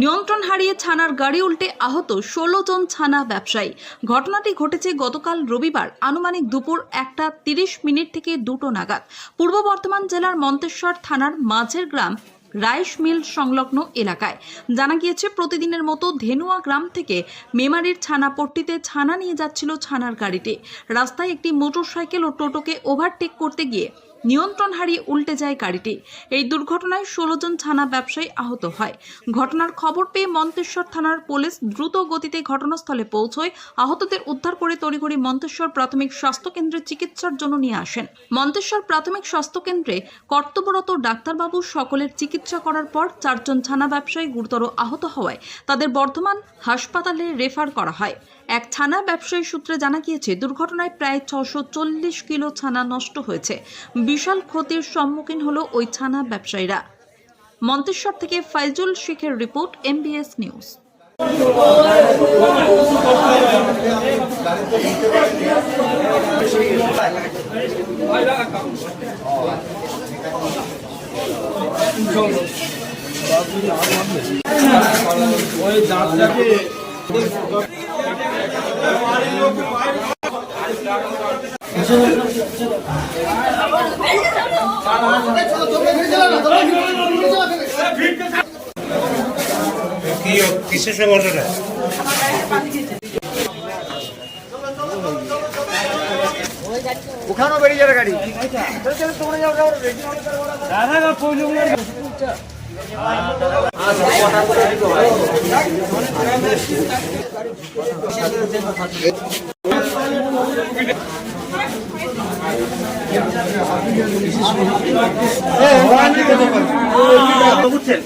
নিয়ন্ত্রণ হারিয়ে ছানার গাড়ি উল্টে আহত ষোলো জন ছানা ব্যবসায়ী। ঘটনাটি ঘটেছে গতকাল রবিবার, আনুমানিক দুপুর একটা তিরিশ মিনিট থেকে দুটো নাগাদ। পূর্ব বর্ধমান জেলার মন্তেশ্বর থানার মাঝের গ্রাম রাইস মিল সংলগ্ন এলাকায়। জানা গিয়েছে, প্রতিদিনের মতো ধেনুয়া গ্রাম থেকে মেমারির ছানাপট্টিতে ছানা নিয়ে যাচ্ছিল ছানার গাড়িটি। রাস্তায় একটি মোটরসাইকেল ও টোটোকে ওভারটেক করতে গিয়ে নিয়ন্ত্রণ হারিয়ে উল্টে যায় গাড়িটি। এই দুর্ঘটনায় ষোলো জন ছানা ব্যবসায়ী আহত হয়। ঘটনার খবর পেয়ে মন্তেশ্বর থানার পুলিশ দ্রুত গতিতে ঘটনাস্থলে পৌঁছয়। আহতদের উদ্ধার করে তড়িঘড়ি মন্তেশ্বর প্রাথমিক স্বাস্থ্য কেন্দ্রে চিকিৎসার জন্য নিয়ে আসেন। মন্তেশ্বর প্রাথমিক স্বাস্থ্য কেন্দ্রে কর্তব্যরত ডাক্তারবাবু সকলের চিকিৎসা করার পর চারজন ছানা ব্যবসায়ী গুরুতর আহত হওয়ায় তাদের বর্ধমান হাসপাতালে রেফার করা হয়। এক ছানা ব্যবসায়ী সূত্রে জানা গিয়েছে, দুর্ঘটনায় প্রায় ছশো কিলো ছানা নষ্ট হয়েছে। বিশাল ক্ষতির সম্মুখীন হল ওই ছানা ব্যবসায়ীরা। মন্তেশ্বর থেকে ফাইজুল শেখের রিপোর্ট এমবিএস নিউজ। ওই ওখানে ওখানেও বেরিয়ে যাবে গাড়ি। দাদা বুঝছেন